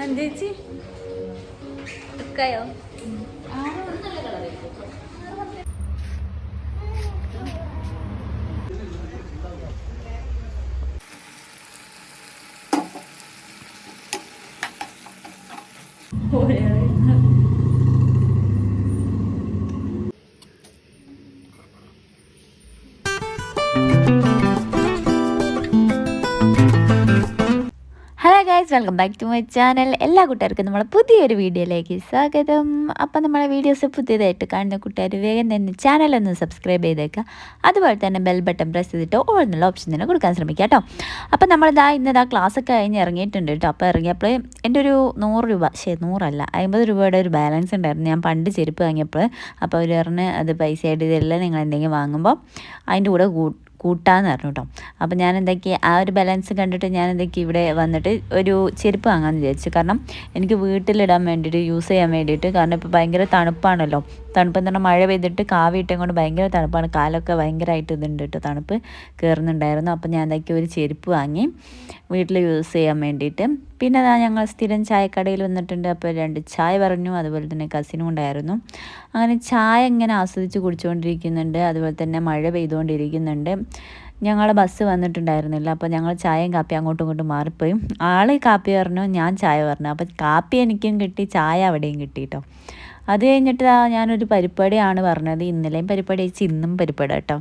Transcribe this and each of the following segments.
안 되지? 볼까요? 아. 뭐예요? Guys welcome back to my channel എല്ലാ കൂട്ടുകാർക്കും നമ്മളെ പുതിയൊരു വീഡിയോയിലേക്ക് സ്വാഗതം. അപ്പം നമ്മളെ വീഡിയോസ് പുതിയതായിട്ട് കാണുന്ന കൂട്ടുകാർ വേഗം തന്നെ ചാനൽ ഒന്ന് സബ്സ്ക്രൈബ് ചെയ്തേക്കുക അതുപോലെ തന്നെ ബെൽ ബട്ടൺ പ്രസ് ചെയ്തിട്ട് ഓൾ എന്നുള്ള ഓപ്ഷൻ തന്നെ കൊടുക്കാൻ ശ്രമിക്കുക കേട്ടോ. അപ്പം നമ്മളിതാ ഇന്നതാ ക്ലാസ്സൊക്കെ കഴിഞ്ഞ് ഇറങ്ങിയിട്ടുണ്ട് കേട്ടോ. അപ്പോൾ ഇറങ്ങിയപ്പോൾ എന്റെ ഒരു നൂറ് രൂപ ശരി നൂറല്ല അമ്പത് രൂപയുടെ ഒരു ബാലൻസ് ഉണ്ടായിരുന്നു. ഞാൻ പണ്ട് ചെരുപ്പ് വാങ്ങിയപ്പോൾ അപ്പോൾ അവർ പറഞ്ഞ് അത് പൈസ ആയിട്ട് ഇതെല്ലാം നിങ്ങൾ എന്തെങ്കിലും വാങ്ങുമ്പോൾ അതിന്റെ കൂടെ കൂട്ടാന്ന് പറഞ്ഞു കേട്ടോ. അപ്പോൾ ഞാൻ എന്തൊക്കെ ആ ഒരു ബാലൻസ് കണ്ടിട്ട് ഞാൻ എന്തൊക്കെ ഇവിടെ വന്നിട്ട് ഒരു ചെരുപ്പ് വാങ്ങാമെന്ന് വിചാരിച്ചു. കാരണം എനിക്ക് വീട്ടിലിടാൻ വേണ്ടിയിട്ട് യൂസ് ചെയ്യാൻ വേണ്ടിയിട്ട് കാരണം ഇപ്പോൾ ഭയങ്കര തണുപ്പാണല്ലോ. തണുപ്പ് എന്ന് പറഞ്ഞാൽ മഴ പെയ്തിട്ട് കാവിയിട്ടും കൊണ്ട് ഭയങ്കര തണുപ്പാണ്. കാലൊക്കെ ഭയങ്കരമായിട്ട് ഇതുണ്ട് കേട്ടോ തണുപ്പ് കയറുന്നുണ്ടായിരുന്നു അപ്പോൾ ഞാൻ എന്തൊക്കെ ഒരു ചെരുപ്പ് വാങ്ങി വീട്ടിൽ യൂസ് ചെയ്യാൻ വേണ്ടിയിട്ട്. പിന്നെ അതാ ഞങ്ങൾ സ്ഥിരം ചായക്കടയിൽ വന്നിട്ടുണ്ട്. അപ്പോൾ രണ്ട് ചായ പറഞ്ഞു. അതുപോലെ തന്നെ കസിനും ഉണ്ടായിരുന്നു. അങ്ങനെ ചായ ഇങ്ങനെ ആസ്വദിച്ച് കുടിച്ചുകൊണ്ടിരിക്കുന്നുണ്ട്. അതുപോലെ തന്നെ മഴ പെയ്തുകൊണ്ടിരിക്കുന്നുണ്ട്. ഞങ്ങളെ ബസ് വന്നിട്ടുണ്ടായിരുന്നില്ല. അപ്പോൾ ഞങ്ങൾ ചായയും കാപ്പിയും അങ്ങോട്ടും ഇങ്ങോട്ടും മാറിപ്പോയി. ആൾ കാപ്പി പറഞ്ഞു ഞാൻ ചായ പറഞ്ഞു. അപ്പോൾ കാപ്പി എനിക്കും കിട്ടി ചായ അവിടെയും കിട്ടി കേട്ടോ അത് കഴിഞ്ഞിട്ട് ഞാനൊരു പരിപ്പടിയാണ് പറഞ്ഞത്. ഇന്നലെയും കഴിച്ച് ഇന്നും പരിപ്പട കേട്ടോ.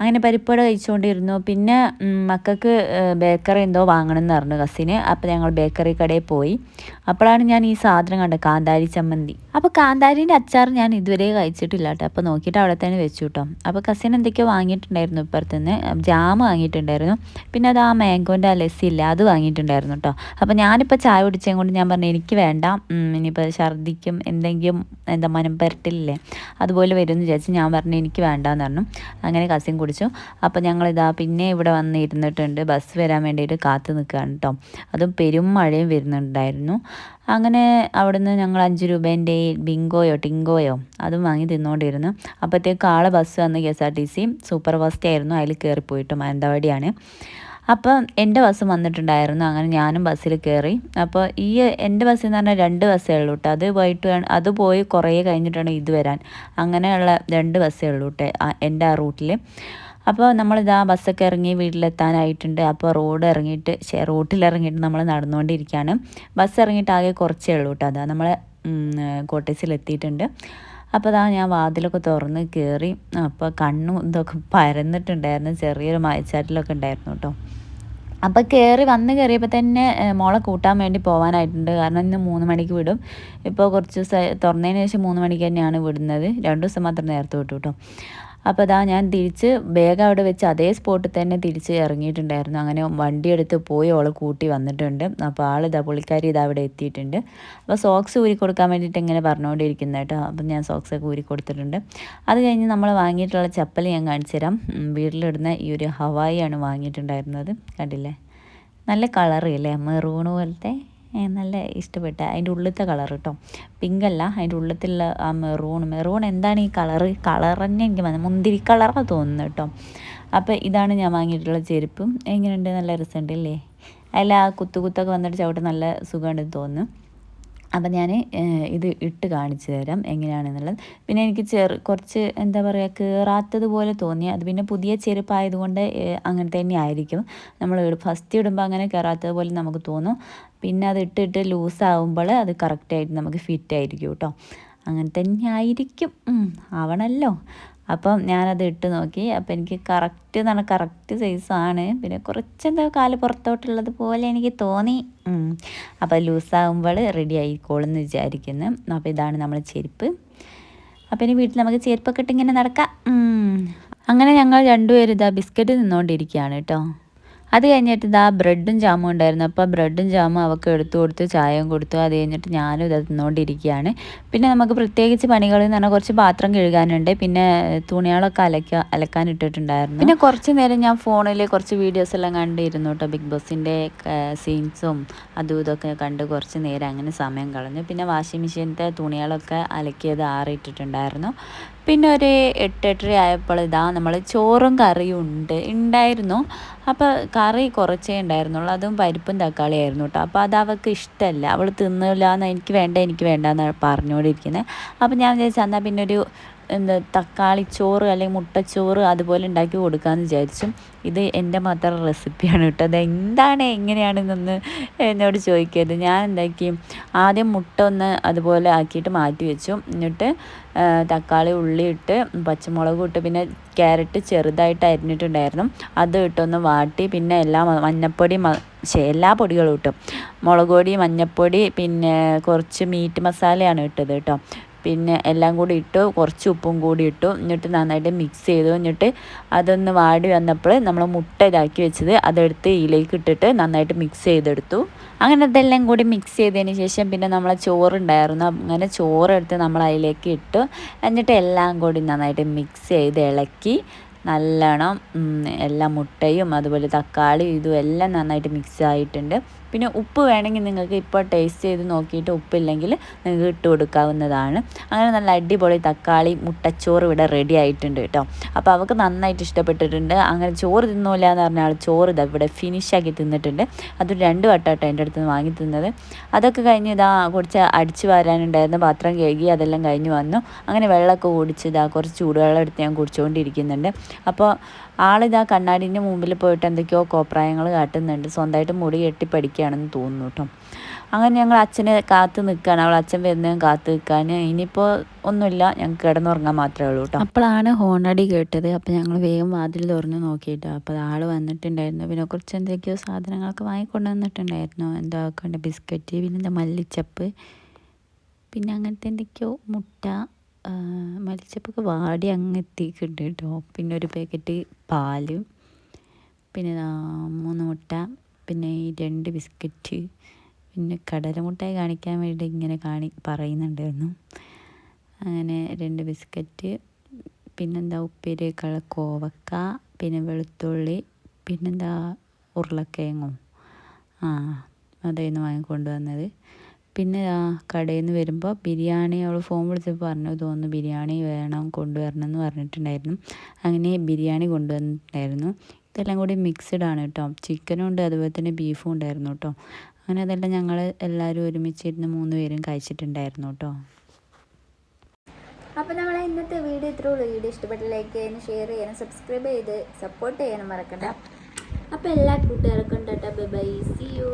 അങ്ങനെ പരിപ്പട കഴിച്ചുകൊണ്ടിരുന്നു പിന്നെ മക്കൾക്ക് ബേക്കറി എന്തോ വാങ്ങണം എന്ന് പറഞ്ഞു കസിന്. അപ്പോൾ ഞങ്ങൾ ബേക്കറി കടയിൽ പോയി. അപ്പോഴാണ് ഞാൻ ഈ സാധനം കണ്ടത് കാന്താരി ചമ്മന്തി. അപ്പോൾ കാന്താരിന്റെ അച്ചാർ ഞാൻ ഇതുവരെ കഴിച്ചിട്ടില്ല കേട്ടോ. അപ്പോൾ നോക്കിയിട്ട് അവിടെ തന്നെ വെച്ചു കേട്ടോ. അപ്പോൾ കസിൻ എന്തൊക്കെയോ വാങ്ങിയിട്ടുണ്ടായിരുന്നു ഇപ്പുറത്തുനിന്ന്. ജാം വാങ്ങിയിട്ടുണ്ടായിരുന്നു. പിന്നെ അത് ആ മാംഗോന്റെ ആ ഇല്ല അത് വാങ്ങിയിട്ടുണ്ടായിരുന്നു കേട്ടോ. അപ്പോൾ ഞാനിപ്പോൾ ചായ കുടിച്ചതും കൊണ്ട് ഞാൻ പറഞ്ഞു എനിക്ക് വേണ്ട. ഇനിയിപ്പോൾ ഛർദിക്കും എന്തെങ്കിലും എന്താ മനം പരട്ടില്ലേ അതുപോലെ വരും എന്ന് വിചാരിച്ച് ഞാൻ പറഞ്ഞു എനിക്ക് വേണ്ടാന്ന് പറഞ്ഞു. അങ്ങനെ കസിൻ കുടിച്ചു. അപ്പോൾ ഞങ്ങളിതാ പിന്നെ ഇവിടെ വന്ന് ഇരുന്നിട്ടുണ്ട് ബസ് വരാൻ വേണ്ടിയിട്ട് കാത്തു നിൽക്കുകയാണ് കേട്ടോ അതും പെരും മഴയും വരുന്നുണ്ടായിരുന്നു. അങ്ങനെ അവിടുന്ന് ഞങ്ങൾ അഞ്ച് രൂപേന്റെ ബിങ്കോയോ ടിങ്കോയോ അതും വാങ്ങി തിന്നുകൊണ്ടിരുന്നു. അപ്പോഴത്തേക്ക് ആളെ ബസ് വന്ന് K S R T C super fast ആയിരുന്നു അതിൽ കയറിപ്പോയിട്ട് മാനന്തവാടിയാണ്. അപ്പം എന്റെ ബസ് വന്നിട്ടുണ്ടായിരുന്നു. അങ്ങനെ ഞാനും ബസ്സിൽ കയറി അപ്പോൾ ഈ എന്റെ ബസ്സിൽ എന്ന് പറഞ്ഞാൽ രണ്ട് ബസ്സേ ഉള്ളൂ കേട്ടോ അത് പോയിട്ട് അത് പോയി കുറേ കഴിഞ്ഞിട്ടാണ് ഇത് വരാൻ. അങ്ങനെയുള്ള രണ്ട് ബസ്സേ ഉള്ളൂ കേട്ടോ എന്റെ ആ റൂട്ടിൽ അപ്പോൾ നമ്മളിതാ ബസ്സൊക്കെ ഇറങ്ങി വീട്ടിലെത്താനായിട്ടുണ്ട്. അപ്പോൾ റോഡ് ഇറങ്ങിയിട്ട് റോട്ടിൽ ഇറങ്ങിയിട്ട് നമ്മൾ നടന്നുകൊണ്ടിരിക്കുകയാണ് ബസ് ഇറങ്ങിയിട്ട് ആകെ കുറച്ചേ ഉള്ളൂ കേട്ടോ അതാ നമ്മൾ കോട്ടേഴ്സിലെത്തിയിട്ടുണ്ട് അപ്പോൾ അതാ ഞാൻ വാതിലൊക്കെ തുറന്ന് കയറി അപ്പോൾ കണ്ണും ഇതൊക്കെ പരന്നിട്ടുണ്ടായിരുന്നു. ചെറിയൊരു മയച്ചാറ്റിലൊക്കെ ഉണ്ടായിരുന്നു കേട്ടോ അപ്പോൾ കയറി വന്ന് കയറിയപ്പോൾ തന്നെ മോളെ കൂട്ടാൻ വേണ്ടി പോകാനായിട്ടുണ്ട് കാരണം ഇന്ന് മൂന്ന് മണിക്ക് വിടും. ഇപ്പോൾ കുറച്ച് ദിവസം തുറന്നതിന് ശേഷം മൂന്ന് മണിക്ക് തന്നെയാണ് വിടുന്നത്. രണ്ട് ദിവസം മാത്രം നേരത്തെ വിട്ടു കേട്ടോ അപ്പോൾ അതാ ഞാൻ തിരിച്ച് ബാഗ് അവിടെ വെച്ച് അതേ സ്പോട്ടിൽ തന്നെ തിരിച്ച് ഇറങ്ങിയിട്ടുണ്ടായിരുന്നു. അങ്ങനെ വണ്ടി എടുത്ത് പോയി ഓളെ കൂട്ടി വന്നിട്ടുണ്ട്. അപ്പോൾ ആൾ ഇതാ പുള്ളിക്കാരി ഇതാ അവിടെ എത്തിയിട്ടുണ്ട്. അപ്പോൾ സോക്സ് ഊരി കൊടുക്കാൻ വേണ്ടിയിട്ട് ഇങ്ങനെ പറഞ്ഞുകൊണ്ടിരിക്കുന്നത് കേട്ടോ. അപ്പം ഞാൻ സോക്സ് ഒക്കെ ഊരി കൊടുത്തിട്ടുണ്ട്. അത് കഴിഞ്ഞ് നമ്മൾ വാങ്ങിയിട്ടുള്ള ചപ്പൽ ഞാൻ കാണിച്ചു തരാം. വീട്ടിലിടുന്ന ഈ ഒരു ഹവായി ആണ് വാങ്ങിയിട്ടുണ്ടായിരുന്നത്. കണ്ടില്ലേ? നല്ല കളറ് അല്ലേ? പോലത്തെ. നല്ല ഇഷ്ടപ്പെട്ട അതിന്റെ ഉള്ളിലത്തെ കളർ കേട്ടോ പിങ്ക് അല്ല അതിന്റെ ഉള്ളിലുള്ള ആ മെറൂൺ മെറൂൺ എന്താണ് ഈ കളർ കളർ തന്നെ എനിക്ക് വന്നത് മുന്തിരി കളറാണ് തോന്നുന്നു കേട്ടോ. അപ്പോൾ ഇതാണ് ഞാൻ വാങ്ങിയിട്ടുള്ള ചെരുപ്പും. എങ്ങനെയുണ്ട്? നല്ല രസമുണ്ട് അല്ലേ? അതിൽ ആ കുത്തു കുത്തൊക്കെ വന്നിട്ട് ചവിട്ട് നല്ല സുഖമുണ്ടെന്ന് തോന്നുന്നു. അപ്പം ഞാൻ ഇത് ഇട്ട് കാണിച്ചു തരാം എങ്ങനെയാണെന്നുള്ളത്. പിന്നെ എനിക്ക് ചെറു കുറച്ച് എന്താ പറയുക കയറാത്തതുപോലെ തോന്നി. അത് പിന്നെ പുതിയ ചെരുപ്പായതുകൊണ്ട് അങ്ങനെ തന്നെ ആയിരിക്കും നമ്മൾ ഫസ്റ്റ് ഇടുമ്പോൾ അങ്ങനെ കയറാത്തതുപോലെ നമുക്ക് തോന്നും. പിന്നെ അത് ഇട്ടിട്ട് ലൂസാവുമ്പോൾ അത് കറക്റ്റായിട്ട് നമുക്ക് ഫിറ്റ് ആയിരിക്കും കേട്ടോ. അങ്ങനെ തന്നെ ആയിരിക്കും ആവണമല്ലോ അപ്പം ഞാനത് ഇട്ട് നോക്കി. അപ്പം എനിക്ക് കറക്റ്റ് നല്ല കറക്റ്റ് സൈസാണ് പിന്നെ കുറച്ചെന്തോ കാൽ പുറത്തോട്ടുള്ളത് പോലെ എനിക്ക് തോന്നി. അപ്പം അപ്പോൾ ലൂസാകുമ്പോൾ റെഡി ആയിക്കോളും എന്ന് വിചാരിക്കുന്നു. അപ്പോൾ ഇതാണ് നമ്മൾ ചെരുപ്പ്. അപ്പോൾ ഇനി വീട്ടിൽ നമുക്ക് ചെരുപ്പൊക്കെ ഇട്ട് ഇങ്ങനെ നടക്കാം. അങ്ങനെ ഞങ്ങൾ രണ്ടുപേരും ഇതാ ബിസ്ക്കറ്റ് നിന്നുകൊണ്ടിരിക്കുകയാണ് കേട്ടോ. അത് കഴിഞ്ഞിട്ട് ഇതാ ബ്രെഡും ജാമും ഉണ്ടായിരുന്നു. അപ്പോൾ ബ്രെഡും ജാമും അവൾക്ക് എടുത്തു കൊടുത്ത് ചായയും കൊടുത്തു. അത് കഴിഞ്ഞിട്ട് ഞാനും ഇത് തിന്നുകൊണ്ടിരിക്കുകയാണ് പിന്നെ നമുക്ക് പ്രത്യേകിച്ച് പണികൾ എന്ന് പറഞ്ഞാൽ കുറച്ച് പാത്രം കഴുകാനുണ്ട്. പിന്നെ തുണികളൊക്കെ അലക്ക അലക്കാൻ ഇട്ടിട്ടുണ്ടായിരുന്നു. പിന്നെ കുറച്ച് നേരം ഞാൻ ഫോണിൽ കുറച്ച് വീഡിയോസ് എല്ലാം കണ്ടിരുന്നു കേട്ടോ. ബിഗ് ബോസിന്റെ സീൻസും അതും ഇതൊക്കെ കണ്ട് കുറച്ച് നേരം അങ്ങനെ സമയം കളഞ്ഞു. പിന്നെ വാഷിംഗ് മെഷീനിലത്തെ തുണികളൊക്കെ അലക്കിയത് ആറിയിട്ടിട്ടുണ്ടായിരുന്നു പിന്നെ ഒരു എട്ടെട്ടര ആയപ്പോൾ ഇതാ നമ്മൾ ചോറും കറിയും ഉണ്ട് ഉണ്ടായിരുന്നു അപ്പോൾ കറി കുറച്ചേ ഉണ്ടായിരുന്നുള്ളൂ അതും പരിപ്പും തക്കാളി ആയിരുന്നു കേട്ടോ അപ്പോൾ അത് അവൾക്ക് ഇഷ്ടമല്ല അവൾ തിന്നില്ല എന്ന് എനിക്ക് വേണ്ട എനിക്ക് വേണ്ട എന്നാണ് പറഞ്ഞുകൊണ്ടിരിക്കുന്നത് അപ്പോൾ ഞാൻ വിചാരിച്ചു എന്നാൽ പിന്നെ ഒരു എന്താ തക്കാളി ചോറ് അല്ലെങ്കിൽ മുട്ടച്ചോറ് അതുപോലെ ഉണ്ടാക്കി കൊടുക്കാമെന്ന് വിചാരിച്ചു. ഇത് എന്റെ മാത്രം റെസിപ്പിയാണ് കേട്ടോ. അത് എന്താണ് എങ്ങനെയാണെന്നൊന്ന് എന്നോട് ചോദിക്കരുത്. ഞാൻ എന്താക്കി ആദ്യം മുട്ട ഒന്ന് അതുപോലെ ആക്കിയിട്ട് മാറ്റി വെച്ചു. എന്നിട്ട് തക്കാളി ഉള്ളി ഇട്ട് പച്ചമുളകും ഇട്ട് പിന്നെ ക്യാരറ്റ് ചെറുതായിട്ട് അരിഞ്ഞിട്ടുണ്ടായിരുന്നു. അത് ഇട്ടൊന്ന് വാട്ടി പിന്നെ എല്ലാ മഞ്ഞപ്പൊടി എല്ലാ പൊടികളും ഇട്ടു. മുളക് പൊടി മഞ്ഞപ്പൊടി പിന്നെ കുറച്ച് മീറ്റ് മസാലയാണ് ഇട്ടത് കേട്ടോ. പിന്നെ എല്ലാം കൂടി ഇട്ടു കുറച്ച് ഉപ്പും കൂടി ഇട്ടു എന്നിട്ട് നന്നായിട്ട് മിക്സ് ചെയ്തു. എന്നിട്ട് അതൊന്ന് വാടി വന്നപ്പോൾ നമ്മൾ മുട്ട ഇതാക്കി വെച്ചത് അതെടുത്ത് ഇതിലേക്ക് ഇട്ടിട്ട് നന്നായിട്ട് മിക്സ് ചെയ്തെടുത്തു. അങ്ങനെ അതെല്ലാം കൂടി മിക്സ് ചെയ്തതിന് ശേഷം പിന്നെ നമ്മളെ ചോറുണ്ടായിരുന്നു. അങ്ങനെ ചോറെടുത്ത് നമ്മൾ അതിലേക്ക് ഇട്ടു. എന്നിട്ട് എല്ലാം കൂടി നന്നായിട്ട് മിക്സ് ചെയ്ത് ഇളക്കി നല്ലോണം എല്ലാ മുട്ടയും അതുപോലെ തക്കാളി ഇതും എല്ലാം നന്നായിട്ട് മിക്സ് ആയിട്ടുണ്ട്. പിന്നെ ഉപ്പ് വേണമെങ്കിൽ നിങ്ങൾക്ക് ഇപ്പോൾ ടേസ്റ്റ് ചെയ്ത് നോക്കിയിട്ട് ഉപ്പില്ലെങ്കിൽ നിങ്ങൾക്ക് ഇട്ട് കൊടുക്കാവുന്നതാണ്. അങ്ങനെ നല്ല അടിപൊളി തക്കാളി മുട്ടച്ചോറ് ഇവിടെ റെഡി ആയിട്ടുണ്ട് കേട്ടോ. അപ്പോൾ അവൾക്ക് നന്നായിട്ട് ഇഷ്ടപ്പെട്ടിട്ടുണ്ട്. അങ്ങനെ ചോറ് തിന്നൂല എന്ന് പറഞ്ഞാൽ ചോറ് ഇതാ ഇവിടെ ഫിനിഷാക്കി തിന്നിട്ടുണ്ട്. അത് രണ്ട് വട്ടമായിട്ട് എന്റെ അടുത്ത് നിന്ന് വാങ്ങി തിന്നത്. അതൊക്കെ കഴിഞ്ഞ് ഇതാ കുറച്ച് അടിച്ച് വാരാനുണ്ടായിരുന്ന പാത്രം കഴുകി അതെല്ലാം കഴിഞ്ഞ് വന്നു. അങ്ങനെ വെള്ളമൊക്കെ കുടിച്ച് ഇതാ കുറച്ച് ചൂടുവെള്ളം എടുത്ത് ഞാൻ കുടിച്ചുകൊണ്ടിരിക്കുന്നുണ്ട്. അപ്പോൾ ആളിതാ കണ്ണാടിന്റെ മുമ്പിൽ പോയിട്ട് എന്തൊക്കെയോ കോപ്രായങ്ങൾ കാട്ടുന്നുണ്ട്. സ്വന്തമായിട്ട് മുടി കെട്ടി പഠിക്കുകയാണെന്ന് തോന്നുന്നു കേട്ടോ. അങ്ങനെ ഞങ്ങൾ അച്ഛനെ കാത്ത് നിൽക്കുകയാണ്. അവൾ അച്ഛൻ വരുന്നതും കാത്ത് നിൽക്കാൻ ഇനിയിപ്പോൾ ഒന്നുമില്ല. ഞങ്ങൾക്ക് കിടന്നുറങ്ങാൻ മാത്രമേ ഉള്ളൂ കേട്ടോ. അപ്പോഴാണ് ഹോണടി കേട്ടത്. അപ്പോൾ ഞങ്ങൾ വേഗം വാതിൽ തുറന്ന് നോക്കിയിട്ട് അപ്പോൾ ആൾ വന്നിട്ടുണ്ടായിരുന്നു. പിന്നെ കുറച്ച് എന്തൊക്കെയോ സാധനങ്ങളൊക്കെ വാങ്ങിക്കൊണ്ട് വന്നിട്ടുണ്ടായിരുന്നു. എന്താ ബിസ്ക്കറ്റ് പിന്നെ എന്താ മല്ലിച്ചപ്പ് പിന്നെ അങ്ങനത്തെ എന്തൊക്കെയോ മുട്ട മല്ലിച്ചപ്പൊക്കെ വാടി അങ്ങ് എത്തിയിട്ടുണ്ട് കേട്ടോ. പിന്നെ ഒരു പാക്കറ്റ് പാൽ പിന്നെ മൂന്ന് മുട്ട പിന്നെ ഈ രണ്ട് ബിസ്ക്കറ്റ് പിന്നെ കടലമുട്ടായി കാണിക്കാൻ വേണ്ടി ഇങ്ങനെ കാണി പറയുന്നുണ്ടായിരുന്നു. അങ്ങനെ രണ്ട് ബിസ്ക്കറ്റ് പിന്നെന്താ ഉപ്പേരിയൊക്കെയുള്ള കോവക്ക പിന്നെ വെളുത്തുള്ളി പിന്നെന്താ ഉരുളക്കിഴങ്ങും. ആ അതായിരുന്നു വാങ്ങിക്കൊണ്ട് വന്നത്. പിന്നെ ആ കടയിൽ നിന്ന് വരുമ്പോൾ ബിരിയാണി അവൾ ഫോൺ വിളിച്ചപ്പോൾ പറഞ്ഞു തോന്നുന്നു ബിരിയാണി വേണം കൊണ്ടുവരണം എന്ന് പറഞ്ഞിട്ടുണ്ടായിരുന്നു. അങ്ങനെ ബിരിയാണി കൊണ്ടുവന്നിട്ടുണ്ടായിരുന്നു. ഇതെല്ലാം കൂടി മിക്സ്ഡ് ആണ് കേട്ടോ ചിക്കനും ഉണ്ട് അതുപോലെ തന്നെ ബീഫും ഉണ്ടായിരുന്നു കേട്ടോ അങ്ങനെ അതെല്ലാം ഞങ്ങൾ എല്ലാവരും ഒരുമിച്ചിരുന്ന് മൂന്ന് പേരും കഴിച്ചിട്ടുണ്ടായിരുന്നു കേട്ടോ അപ്പോൾ നമ്മളെ ഇന്നത്തെ വീഡിയോ ഇത്രേ ഉള്ളൂ. വീഡിയോ ഇഷ്ടപ്പെട്ട ലൈക്ക് ചെയ്യാനും ഷെയർ ചെയ്യാനും സബ്സ്ക്രൈബ് ചെയ്ത് സപ്പോർട്ട് ചെയ്യാനും മറക്കണ്ട. അപ്പോൾ എല്ലാ കൂട്ടുകാർക്കും tata bye bye see you